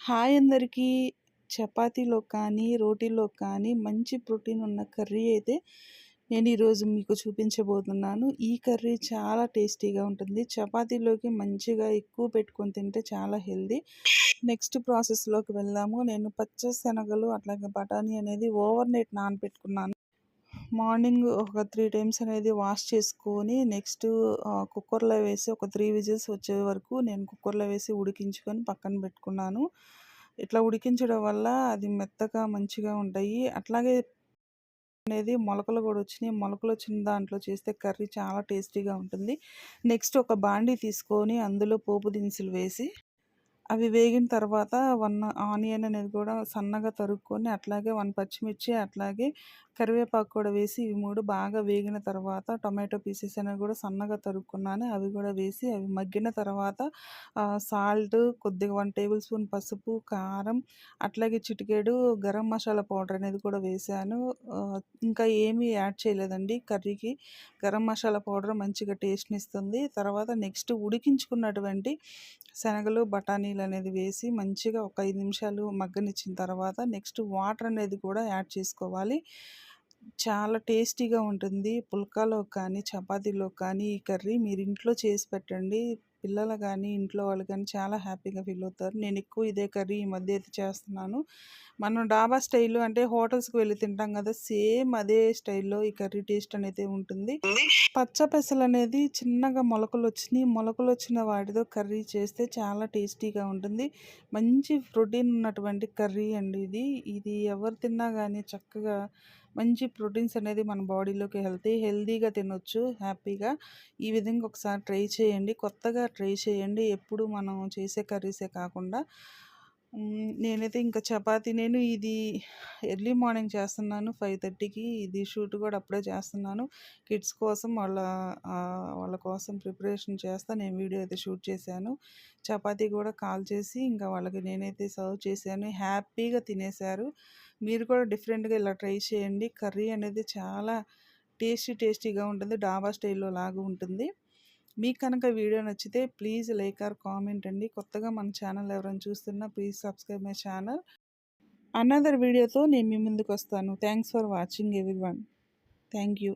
Hi అందరికీ. చపాతీలో కానీ రోటీలో కానీ మంచి ప్రోటీన్ ఉన్న కర్రీ అయితే నేను ఈరోజు మీకు చూపించబోతున్నాను. ఈ కర్రీ చాలా టేస్టీగా ఉంటుంది. చపాతీలోకి మంచిగా ఎక్కువ పెట్టుకొని తింటే చాలా హెల్దీ నెక్స్ట్ ప్రాసెస్లోకి వెళ్దాము. నేను పచ్చ శనగలు అట్లాగే బఠానీ అనేది ఓవర్ నైట్ నానబెట్టుకున్నాను. మార్నింగ్ ఒక త్రీ టైమ్స్ అనేది వాష్ చేసుకొని నెక్స్ట్ కుక్కర్లో వేసి ఒక త్రీ విజిల్స్ వచ్చే వరకు నేను కుక్కర్లో వేసి ఉడికించుకొని పక్కన పెట్టుకున్నాను. ఇట్లా ఉడికించడం వల్ల అది మెత్తగా మంచిగా ఉంటాయి. అట్లాగే అనేది మొలకలు కూడా వచ్చినాయి. మొలకలు వచ్చిన దాంట్లో చేస్తే కర్రీ చాలా టేస్టీగా ఉంటుంది. నెక్స్ట్ ఒక బాండీ తీసుకొని అందులో పోపు దినుసులు వేసి అవి వేగిన తర్వాత వన్ ఆనియన్ అనేది కూడా సన్నగా తరుక్కొని అట్లాగే వన్ పచ్చిమిర్చి అట్లాగే కరివేపాకు కూడా వేసి ఇవి మూడు బాగా వేగిన తర్వాత టొమాటో పీసెస్ అనేవి కూడా సన్నగా తరుక్కున్నాను. అవి కూడా వేసి అవి మగ్గిన తర్వాత సాల్ట్ కొద్దిగా వన్ టేబుల్ స్పూన్ పసుపు కారం అట్లాగే చిటికేడు గరం మసాలా పౌడర్ అనేది కూడా వేసాను. ఇంకా ఏమీ యాడ్ చేయలేదండి కర్రీకి. గరం మసాలా పౌడర్ మంచిగా టేస్ట్ని ఇస్తుంది. తర్వాత నెక్స్ట్ ఉడికించుకున్నటువంటి శనగలు బఠానీలు అనేది వేసి మంచిగా ఒక ఐదు నిమిషాలు మగ్గనిచ్చిన తర్వాత నెక్స్ట్ వాటర్ అనేది కూడా యాడ్ చేసుకోవాలి. చాలా టేస్టీగా ఉంటుంది. పుల్కాలో కానీ చపాతీలో కానీ ఈ కర్రీ మీరు ఇంట్లో చేసి పెట్టండి. పిల్లలు కానీ ఇంట్లో వాళ్ళు కానీ చాలా హ్యాపీగా ఫీల్ అవుతారు. నేను ఎక్కువ ఇదే కర్రీ ఈ మధ్య అయితే చేస్తున్నాను. మనం డాబా స్టైల్ అంటే హోటల్స్కి వెళ్ళి తింటాం కదా సేమ్ అదే స్టైల్లో ఈ కర్రీ టేస్ట్ అనేది ఉంటుంది. పచ్చ పెసలు అనేది చిన్నగా మొలకలు వచ్చినాయి. మొలకలు వచ్చిన వాటితో కర్రీ చేస్తే చాలా టేస్టీగా ఉంటుంది. మంచి ప్రోటీన్ ఉన్నటువంటి కర్రీ అండి ఇది. ఇది ఎవరు తిన్నా కానీ చక్కగా మంచి ప్రోటీన్స్ అనేది మన బాడీలోకి హెల్తీ హెల్తీగా తినొచ్చు హ్యాపీగా. ఈ విధంగా ఒకసారి ట్రై చేయండి. కొత్తగా ట్రై చేయండి. ఎప్పుడు మనం చేసే కర్రీసే కాకుండా నేనైతే ఇంకా చపాతి నేను ఇది ఎర్లీ మార్నింగ్ చేస్తున్నాను ఫైవ్ థర్టీకి ఇది షూట్ కూడా అప్పుడే చేస్తున్నాను. కిడ్స్ కోసం వాళ్ళ వాళ్ళ కోసం ప్రిపరేషన్ చేస్తా నేను వీడియో అయితే షూట్ చేశాను. చపాతీ కూడా కాల్ చేసి ఇంకా వాళ్ళకి నేనైతే సర్వ్ చేశాను. హ్యాపీగా తినేశారు. మీరు కూడా డిఫరెంట్గా ఇలా ట్రై చేయండి. కర్రీ అనేది చాలా టేస్టీ టేస్టీగా ఉంటుంది. డాబా స్టైల్లో లాగా ఉంటుంది. మీకు కనుక వీడియో నచ్చితే ప్లీజ్ లైక్ ఆర్ కామెంట్ అండి. కొత్తగా మన ఛానల్ ఎవరైనా చూస్తున్నా please subscribe my channel. Another వీడియోతో నేను మీ ముందుకు వస్తాను. Thanks for watching everyone thank you